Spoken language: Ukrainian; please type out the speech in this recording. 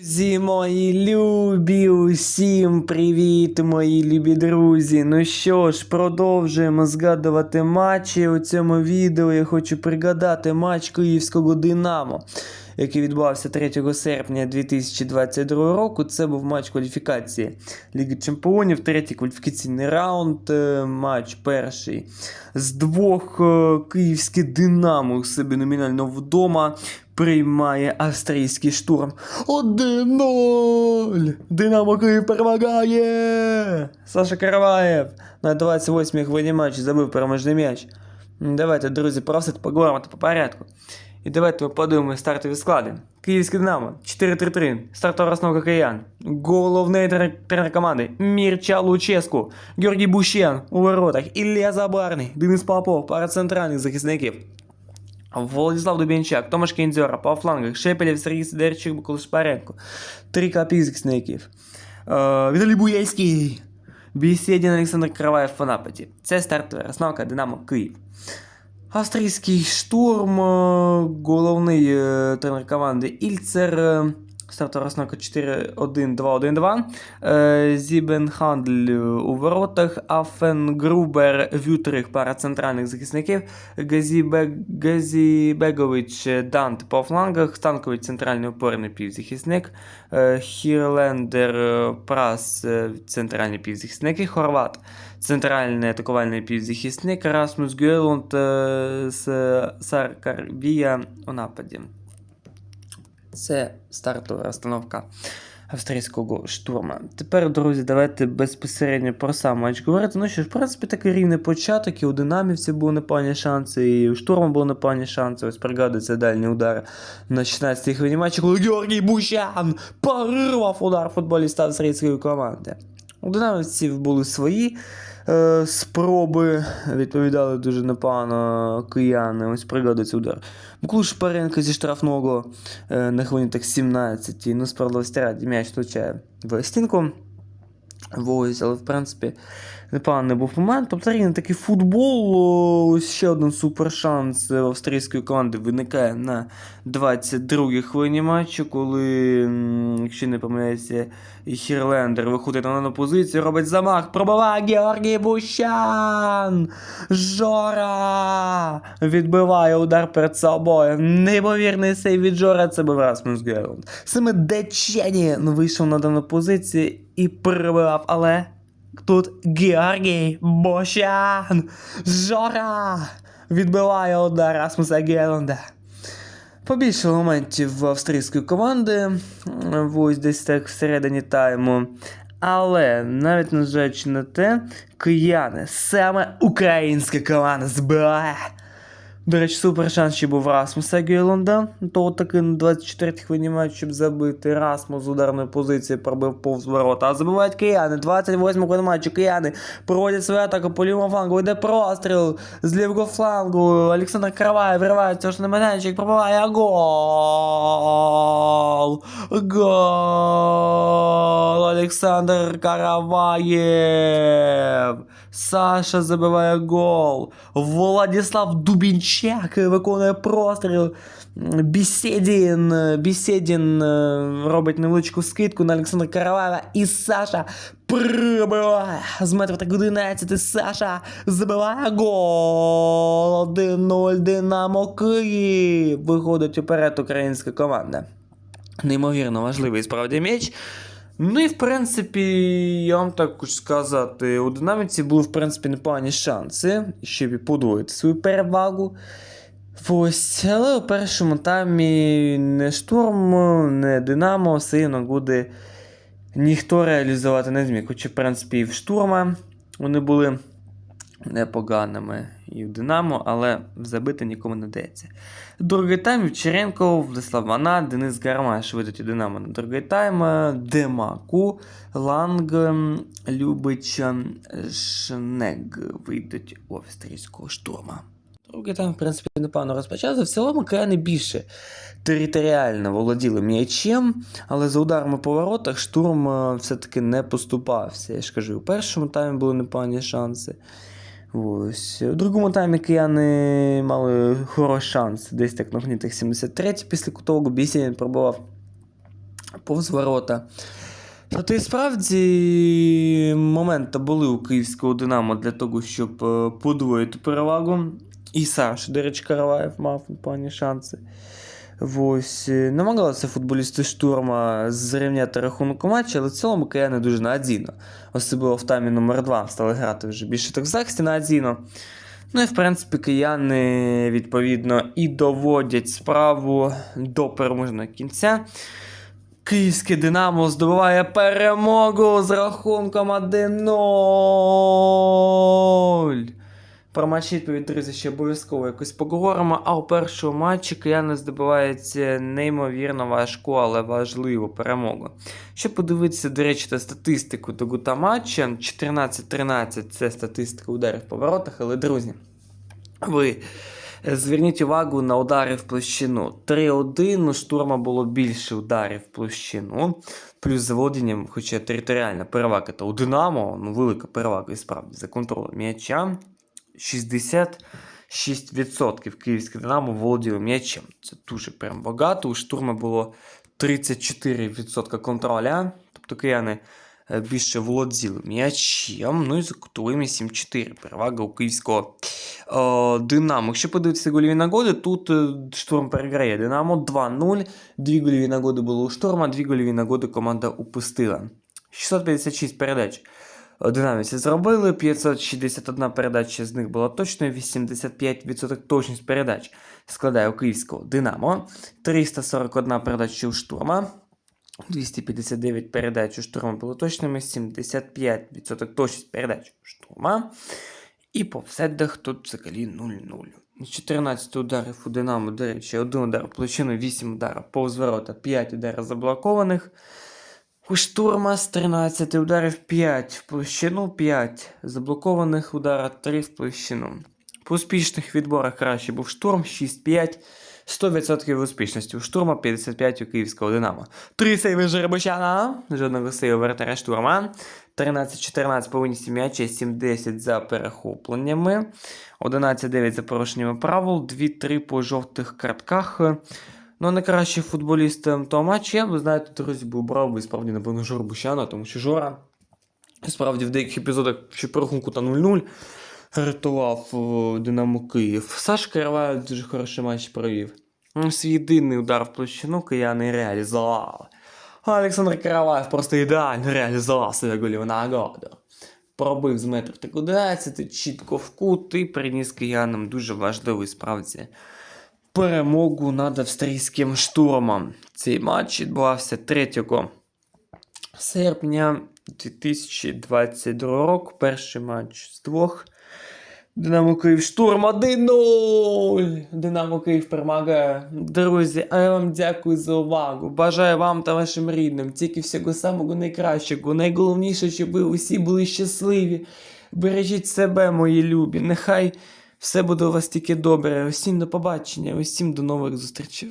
Друзі мої любі, усім привіт, мої любі друзі. Ну що ж, продовжуємо згадувати матчі. У цьому відео я хочу пригадати матч Київського Динамо, який відбувався 3 серпня 2022 року. Це був матч кваліфікації Ліги Чемпіонів, третій кваліфікаційний раунд, е, матч перший. З двох е, київське Динамо у себе номінально вдома приймає австрійський штурм. 1-0! Динамо Київ перемагає! Саша Караваєв на 28-й хвилині матчу забив переможний м'яч. М, Давайте, друзі, про все поговоримо по порядку. І давайте ми подивимося стартові склади. Київське Динамо 4-3-3. Стартова розновка киян. Головний тренер, тренер команди Мірча Луческу. Георгій Бущен у воротах. Ілля Забарний. Денис Попов, пара центральних захисників. Владислав Дубінчак, Томаш Кінзьора, по флангах, Шепелєв, Сергій Сидерчик, Микола Шпаренко. Три захисників. Е, Віталій Буєйський. Бісєдін Олександр Караваєв по нападі. Це стартова основка Динамо Київ. Австрійський штурм, е, головний е, тренер команди Ільцер. Стартова розновка 4-1-2-1-2. Е, Зібенхандль у воротах, Афенгрубер, Вютрих, пара центральних захисників, Газібег, Газібегович, Дант по флангах, Станкович центральний опорний півзахисник, е, Хірлендер, е, Прас, е, центральний півзахисник і Хорват, центральний атакувальний півзахисник, Расмус Гюелунд, з Саркарбія у нападі. Це стартова розстановка австрійського штурма. Тепер, друзі, давайте безпосередньо про сам матч говорити. Ну що ж, в принципі, такий рівний початок, і у динамівців були непогані шанси, і у штурму були непогані шанси. Ось пригадується дальній удар на 16-й хвилині матчу, коли Георгій Бущан порвав удар футболіста австрійської команди. У динамівців були свої е, спроби, відповідали дуже непогано кияни. Ось пригодиться удар. Микола Шпаренко зі штрафного е, на хвилині так 17 ну раді м'яч влучає в стінку. Ось, але в принципі непоганий був момент. Тобто рівний такий футбол. Ось ще один супершанс австрійської команди виникає на 22-й хвилині матчу, коли, якщо не помиляюся, Хірлендер виходить на дану позицію, робить замах, пробиває Георгій Бущан! Жора! Відбиває удар перед собою. Неймовірний сейв від Жора, це був Расмус Герунд. Саме Деченін вийшов на дану позицію і пробивав, але тут Георгій Бощан! Жора! Відбиває удар Расмуса Геланда. Побільше моментів в австрійської команди, ось десь так всередині тайму. Але навіть незважаючи на те, кияни, саме українська команда збирає. До речі, супер шанс ще був Расмуса Гейлунда. То таки на 24-й хвилині матчу, щоб забити Расмус з ударної позиції пробив повз ворота. А забивають кияни. 28 хвилин матчу кияни проводять свою атаку по лівому флангу. Йде простріл з лівого флангу. Олександр Караваєв виривається, що на майданчик пробиває гол. Гол. Олександр Караваєв. Саша забиває гол. Владислав Дубінчак виконує простріл. Бісєдін, Бісєдін е, робить невеличку скидку на Олександра Караваєва. І Саша пробиває з метрів так 11. Саша забиває гол. 1-0 Динамо Київ. Виходить уперед українська команда. Неймовірно важливий справді м'яч. Ну і в принципі, я вам так хочу сказати, у динаміці були в принципі непогані шанси, щоб подвоїти свою перевагу. Ось, але у першому таймі не штурм, не Динамо, все одно буде ніхто реалізувати не зміг. Хоча, в принципі, і в штурма вони були непоганими і в Динамо, але забити нікому не дається. Другий тайм Вчеренко, Владислав Вана, Денис Гармаш видають Динамо на другий тайм. Демаку, Ланг, Любич, Шнег вийдуть у австрійського штурма. Другий тайм, в принципі, непогано розпочався. В цілому крайне більше територіально володіли м'ячем, але за ударами по воротах штурм е, все-таки не поступався. Я ж кажу, у першому таймі були непогані шанси. Ось. У другому таймі кияни мали хороший шанс. Десь так на гнітах 73 після кутового Бісінін пробував повз ворота. Проте справді моменти були у київського Динамо для того, щоб е, подвоїти перевагу. І Саш, до речі, Караваєв мав непогані шанси. Ось, е, намагалися футболісти штурма зрівняти рахунок у матчі, але в цілому кияни дуже надійно. Особливо в таймі номер 2 стали грати вже більше так в захисті надійно. Ну і в принципі кияни відповідно і доводять справу до переможного кінця. Київське Динамо здобуває перемогу з рахунком 1-0. Про матч відповідь, друзі, ще обов'язково якось поговоримо. А у першому матчі кияни здобувається неймовірно важку, але важливу перемогу. Щоб подивитися, до речі, на статистику того та матча, 14-13 це статистика ударів по воротах, але, друзі, ви е, зверніть увагу на удари в площину. 3-1 у штурма було більше ударів в площину. Плюс заволодінням, хоча територіальна перевага та у Динамо, ну велика перевага і справді за контролем м'яча. 66% київське Динамо володіло м'ячем. Це дуже прям багато. У штурма було 34% контроля. Тобто кияни е, більше володіли м'ячем. Ну і за кутовими 7-4. Перевага у київського е, Динамо. Якщо подивитися гольові нагоди, тут е, штурм переграє Динамо 2-0. Дві гольові нагоди було у штурма, дві гольові нагоди команда упустила. 656 передач. Динаміці зробили, 561 передача з них була точною, 85% точність передач складає у київського Динамо, 341 передача у штурма, 259 передач у штурма було точними, 75% точність передач у штурма. І по вседах тут взагалі 0-0. 14 ударів у Динамо, до речі, 1 удар в площину, 8 ударів повз ворота, 5 ударів заблокованих. Штурма з 13 ударів 5 в площину, 5 заблокованих удара, 3 в площину. По успішних відборах краще був штурм 6-5. 100% успішності у штурма, 55 у київського Динамо. 3 сейви Жеребочана, жодного сейву вратаря штурма. 13-14 по виністі м'яча, 7-10 за перехопленнями, 11-9 за порушеннями правил, 2-3 по жовтих картках. Ну, найкращий футболіст ем, того матчу, я б, знаєте, друзі, би обрав би справді, напевно, Жору Бущана, тому що Жора справді в деяких епізодах ще по рахунку та 0-0 рятував Динамо Київ. Саша Караваєв дуже хороший матч провів. Свій єдиний удар в площину кияни реалізували. А Олександр Караваєв просто ідеально реалізував свою голіву нагоду. Пробив з метрів так 11, чітко в кут і приніс киянам дуже важливий справді перемогу над австрійським штурмом. Цей матч відбувався 3 серпня 2022 року. Перший матч з двох. Динамо Київ штурм 1-0. Динамо Київ перемагає. Друзі, а я вам дякую за увагу. Бажаю вам та вашим рідним тільки всього самого найкращого. Найголовніше, щоб ви усі були щасливі. Бережіть себе, мої любі. Нехай все буде у вас тільки добре. Усім до побачення, усім до нових зустрічей.